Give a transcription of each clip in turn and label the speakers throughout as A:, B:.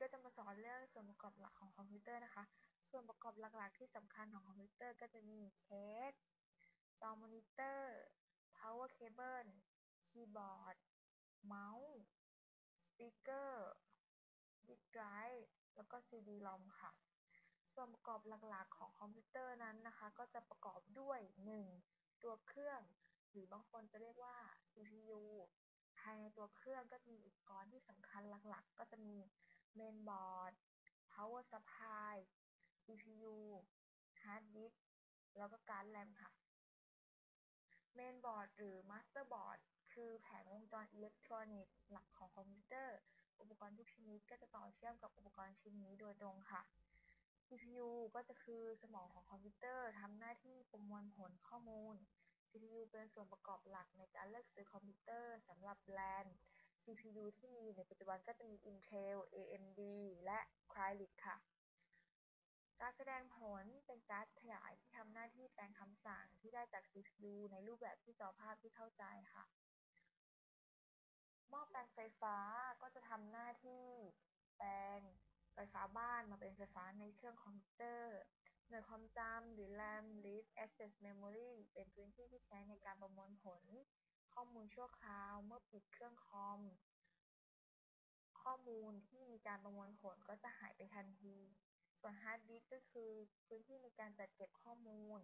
A: ก็จะมาสอนเรื่องส่วนประกอบหลักของคอมพิวเตอร์นะคะ ส่วนประกอบหลักๆที่สำคัญของคอมพิวเตอร์ก็จะมีเคส จอมอนิเตอร์ power cable คีย์บอร์ด เมาส์ สปีกเกอร์ดิสก์ไดรฟ์แล้วก็ CD-ROM ค่ะ ส่วนประกอบหลักๆของคอมพิวเตอร์นั้นนะคะ ก็จะประกอบด้วย 1. ตัวเครื่อง หรือบางคนจะเรียกว่า CPU ภายในตัวเครื่องก็จะมีอุปกรณ์ที่สำคัญหลักๆ ก็จะมี main board power supply CPU hard disk แล้วก็การ์ดแรมค่ะ main board หรือ master board คือแผงวงจรอิเล็กทรอนิกส์หลักของคอมพิวเตอร์ อุปกรณ์ทุกชนิดก็จะต่อเชื่อมกับอุปกรณ์ชิ้นนี้โดยตรงค่ะ CPU ก็จะคือสมองของคอมพิวเตอร์ทำหน้าที่ประมวลผลข้อมูล CPU เป็นส่วนประกอบหลักในการเลือกซื้อคอมพิวเตอร์สำหรับแบรนด์ CPU ที่มีในปัจจุบันก็จะมี Intel AMD และ Krylix ค่ะ การแสดงผลเป็นการขยายที่ทำหน้าที่แปลงคำสั่งที่ได้จาก CPU ในรูปแบบที่จอภาพที่เข้าใจค่ะ หม้อแปลงไฟฟ้าก็จะทำหน้าที่แปลงไฟฟ้าบ้านมาเป็นไฟฟ้าในเครื่องคอมพิวเตอร์หน่วยความจำหรือ RAM Read Access Memory เป็นพื้นที่ที่ใช้ในการประมวลผล ข้อมูลชั่วคราว เมื่อปิดเครื่องคอม ข้อมูลที่มีการประมวลผลก็จะหายไปทันที ส่วนฮาร์ดดิสก์ก็คือพื้นที่ในการจัดเก็บข้อมูล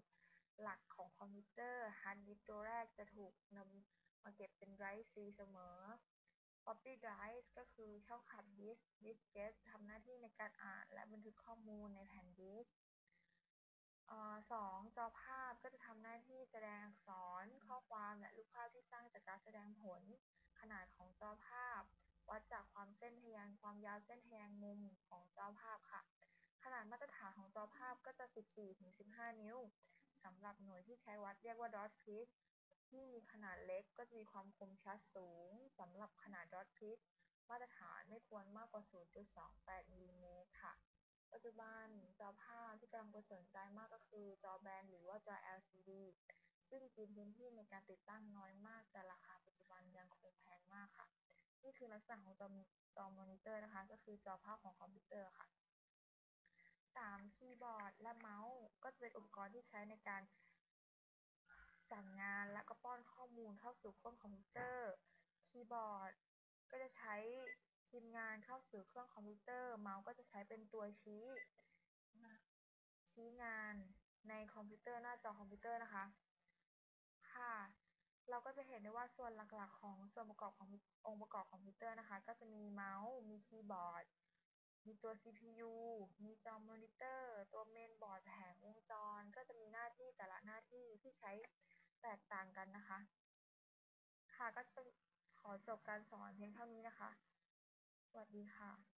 A: หลักของคอมพิวเตอร์ฮาร์ดดิสก์ตัวแรกจะถูกนำมาเก็บเป็นไรซ์ซีเสมอ Floppy drive ก็คือช่องขับดิสก์ดิสเกตทำหน้าที่ในการอ่านและบันทึกข้อมูลในแผ่นดิสก์สองจอภาพก็จะทำหน้าที่แสดงอักษร ข้อความและรูปภาพที่สร้างจากการแสดงผล ขนาดของจอภาพ วัดจากความเส้นทะแยงความยาวเส้นทะแยงมุมของจอภาพค่ะ ขนาดมาตรฐานของจอภาพก็จะ 14-15 นิ้วสำหรับหน่วยที่ใช้วัดเรียกว่า dot pitch ที่มีขนาดเล็กก็จะมีความคมชัดสูงสำหรับขนาด dot pitch มาตรฐานไม่ควรมากกว่า 0.28มิลลิเมตรค่ะ ปัจจุบันจอภาพที่กำลังเป็นสนใจมากก็คือจอแบนหรือว่าจอ LCD ซึ่งกินพื้นที่ในการติดตั้งน้อยมาก แต่ราคาปัจจุบันยังคงแพงมากค่ะ นี่คือลักษณะของจอจอมอนิเตอร์นะคะ ก็คือจอภาพของคอมพิวเตอร์ค่ะ 3. คีย์บอร์ดและเมาส์ก็จะเป็นอุปกรณ์ที่ใช้ในการสั่งงานและก็ป้อนข้อมูลเข้าสู่เครื่องคอมพิวเตอร์ คีย์บอร์ดก็จะใช้พิมงานเข้าสู่เครื่องคอมพิวเตอร์ เมาส์ก็จะใช้เป็นตัวชี้ ชี้งานในคอมพิวเตอร์หน้าจอคอมพิวเตอร์นะคะ ค่ะเราก็จะเห็นได้ว่าส่วนหลักๆ ของส่วนประกอบขององค์ประกอบคอมพิวเตอร์นะคะ ก็จะมีเมาส์ มีคีย์บอร์ด มีตัว CPU มีจอมอนิเตอร์ ตัวเมนบอร์ดแผงวงจร ก็จะมีหน้าที่แต่ละหน้าที่ที่ใช้แตกต่างกันนะคะ ค่ะก็จะขอจบการสอนเพียงเท่านี้นะคะ สวัสดีค่ะ